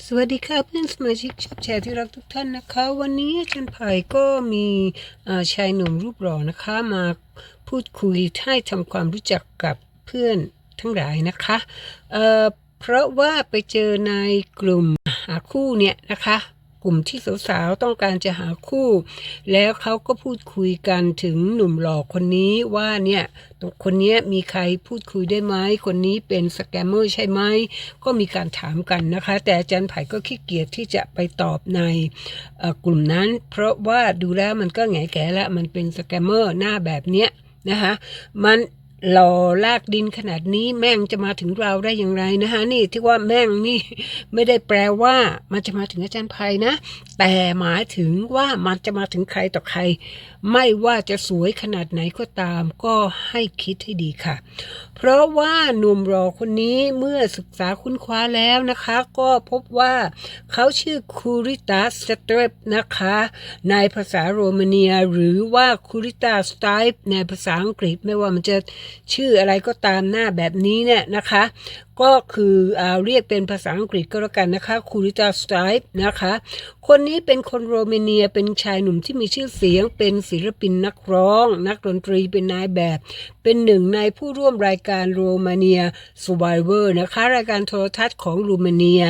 สวัสดีค่ะเพื่อนสมาชิกชอบแชร์ที่รักทุกท่านนะคะ วันนี้อาจารย์ไผ่ก็มีชายหนุ่มรูปหล่อนะคะมาพูดคุยให้ทำความรู้จักกับเพื่อนทั้งหลายนะคะเเพราะว่าไปเจอในกลุ่มหาคู่เนี่ยนะคะ กลุ่มที่สาวๆต้องการจะหาคู่ แล้วเขาก็พูดคุยกันถึงหนุ่มหล่อคนนี้ว่าเนี่ยตรงคนนี้มีใครพูดคุยได้ไหมคนนี้เป็นสแกมเมอร์ใช่ไหมก็มีการถามกันนะคะ แต่อาจารย์ไผ่ก็ขี้เกียจที่จะไปตอบในกลุ่มนั้น เพราะว่าดูแล้วมันก็แง่แก่แล้วมันเป็นสแกมเมอร์หน้าแบบเนี้ยนะคะมัน หล่อลากดินขนาดนี้แม่งจะมาถึงเราได้อย่างไรนะคะนี่ที่ว่าแม่งนี่ไม่ได้แปลว่ามันจะมาถึงอาจารย์ไพนะ แต่หมายถึงว่ามันจะมาถึงใครต่อใคร ไม่ว่าจะสวยขนาดไหนก็ตาม ก็ให้คิดให้ดีค่ะ เพราะว่าหนุ่มรอคนนี้เมื่อศึกษาค้นคว้าแล้วนะคะ ก็พบว่าเขาชื่อคูริตาสเตรปนะคะ ในภาษาโรมาเนียหรือว่าคูริตาสไตป์ในภาษาอังกฤษไม่ว่ามันจะชื่ออะไรก็ตามหน้าแบบนี้เนี่ยนะคะก็คืออเรียกเป็นภาษาอังกฤษก็แล้วกันนะคะคูริตาสไตร์นะคะ คนนี้เป็นคนโรมาเนียเป็นชายหนุ่มที่มีชื่อเสียง เป็นศิลปินนักร้อง นักดนตรีเป็นนายแบบ เป็นหนึ่งในผู้ร่วมรายการโรมาเนียสวายเวอร์นะคะ รายการโทรทัศน์ของโรมาเนีย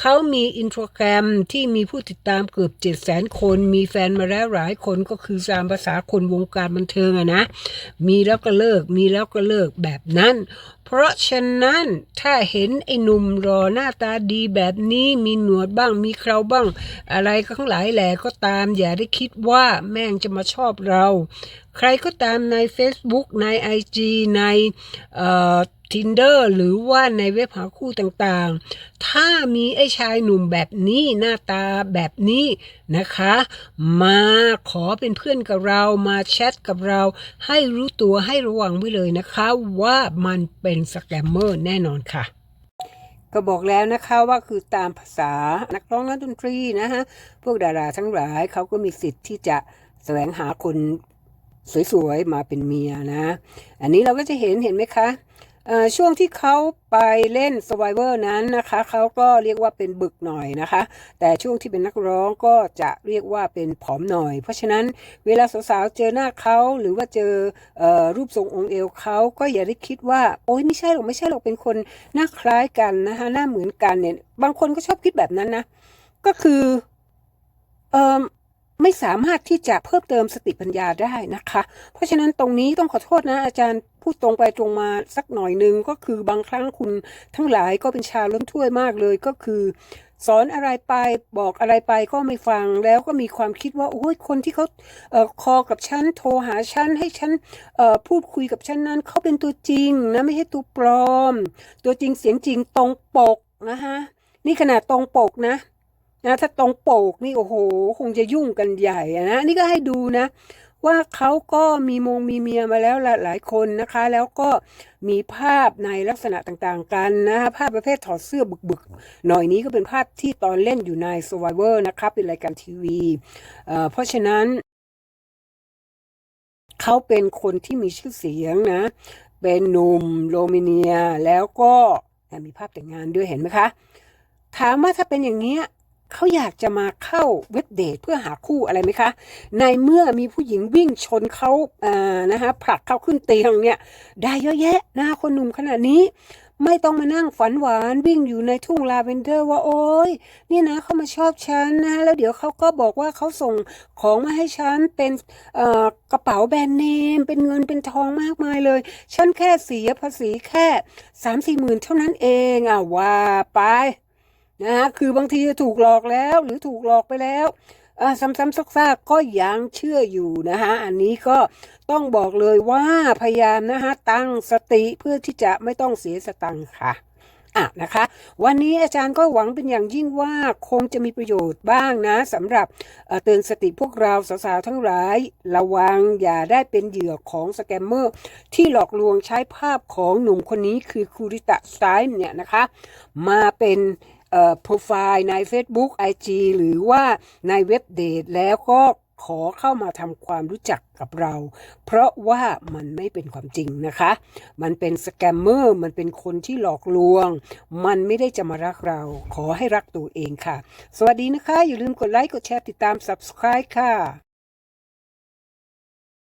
เขามีอินโทรแกรมที่มีผู้ติดตามเกือบ7 0 0 0 0 0คน มีแฟนมาแล้วหลายคนก็คือตามภาษาคนวงการบันเทิงอะนะ มีแล้วก็เลิก มีแล้วก็เลิกแบบนั้น เพราะฉะนั้นถ้าเห็นไอ้หนุ่มรอหน้าตาดีแบบนี้มีหนวดบ้างมีเคราบ้าง อะไรทั้งหลายแหล่ก็ตามอย่าได้คิดว่าแม่งจะมาชอบเรา ใครก็ตามใน Facebook ใน IG ในเอ่อ Tinder หรือว่าในเว็บหาคู่ต่างๆ ถ้ามีไอ้ชายหนุ่มแบบนี้หน้าตาแบบนี้นะคะ มาขอเป็นเพื่อนกับเรามาแชทกับเรา ให้รู้ตัวให้ระวังไว้เลยนะคะ ว่ามันเป็นสแกมเมอร์แน่นอนค่ะก็บอกแล้วนะคะว่าคือตามภาษานักร้องนักดนตรีนะฮะ พวกดาราทั้งหลายเขาก็มีสิทธิ์ที่จะแสวงหาคน สวยๆ มาเป็นเมียนะ อันนี้เราก็จะเห็นเห็นไหมคะช่วงที่เขาไปเล่น Survivor นั้นนะคะเขาก็เรียกว่าเป็นบึกหน่อยนะคะ แต่ช่วงที่เป็นนักร้องก็จะเรียกว่าเป็นผอมหน่อย เพราะฉะนั้นเวลาสาวๆเจอหน้าเขาหรือว่าเจออรูปทรงองค์เอวเขาก็อย่าได้คิดว่า โอ๊ยไม่ใช่หรอกไม่ใช่หรอกเป็นคนหน้าคล้ายกันนะคะหน้าเหมือนกันเนี่ยบางคนก็ชอบคิดแบบนั้นนะ ก็คือเอ่อ ไม่สามารถที่จะเพิ่มเติมสติปัญญาได้นะคะ เพราะฉะนั้นตรงนี้ต้องขอโทษนะอาจารย์พูดตรงไปตรงมาสักหน่อยหนึ่งก็คือบางครั้งคุณทั้งหลายก็เป็นชาล้นถ้วยมากเลยก็คือ สอนอะไรไปบอกอะไรไปก็ไม่ฟังแล้วก็มีความคิดว่าโอ้ยคนที่เขาเอ่อคอกับฉันโทรหาฉันให้ฉันเอ่อพูดคุยกับฉันนั้นเขาเป็นตัวจริงนะไม่ใช่ตัวปลอม ตัวจริงเสียงจริงตรงปกนะคะนี่ขนาดตรงปกนะ นะถ้าตรงโปกนี่โอ้โห คงจะยุ่งกันใหญ่นะนี่ก็ให้ดูนะ ว่าเขาก็มีมงมีเมียมาแล้วหลายหลายคนนะคะ แล้วก็มีภาพในลักษณะต่างๆกันนะคะภาพประเภทถอดเสื้อบึกๆ หน่อยนี้ก็เป็นภาพที่ตอนเล่นอยู่ใน Survivor นะคะเป็นรายการทีวีเพราะฉะนั้นเขาเป็นคนที่มีชื่อเสียงนะ เป็นหนุ่มโรมาเนียแล้วก็มีภาพแต่งงานด้วยเห็นไหมคะ ถามว่าถ้าเป็นอย่างนี้ย เขาอยากจะมาเข้าเว็บเดทเพื่อหาคู่อะไรไหมคะ ในเมื่อมีผู้หญิงวิ่งชนเขาอ่านะคะผลักเขาขึ้นเตียงเนี่ยได้เยอะแยะนะคนหนุ่มขนาดนี้ไม่ต้องมานั่งฝันหวานวิ่งอยู่ในทุ่งลาเวนเดอร์ว่าโอ๊ยนี่นะเขามาชอบฉันนะแล้วเดี๋ยวเขาก็บอกว่าเขาส่งของมาให้ฉันเป็นกระเป๋าแบรนด์เนม เป็นเงินเป็นทองมากมายเลย ฉันแค่เสียภาษีแค่สามสี่หมื่นเท่านั้นเองอะว่าไป นะฮะคือบางทีถูกหลอกแล้วหรือถูกหลอกไปแล้วซ้ำๆซากๆก็ยังเชื่ออยู่นะฮะอันนี้ก็ต้องบอกเลยว่าพยายามนะฮะตั้งสติเพื่อที่จะไม่ต้องเสียสตังค์ค่ะอะนะคะ วันนี้อาจารย์ก็หวังเป็นอย่างยิ่งว่าคงจะมีประโยชน์บ้างนะสำหรับเตือนสติพวกเราสาวๆทั้งหลาย ระวังอย่าได้เป็นเหยื่อของสแกมเมอร์ ที่หลอกลวงใช้ภาพของหนุ่มคนนี้คือคูริตะไตล์เนี่ยนะคะ มาเป็น โปรไฟล์ใน Facebook IG หรือว่าในเว็บเดทแล้วก็ขอเข้ามาทำความรู้จักกับเรา เพราะว่ามันไม่เป็นความจริงนะคะ มันเป็นสแกมเมอร์ มันเป็นคนที่หลอกลวง มันไม่ได้จะมารักเรา ขอให้รักตัวเองค่ะ สวัสดีนะคะ อย่าลืมกดไลค์ กดแชร์ ติดตาม subscribe ค่ะ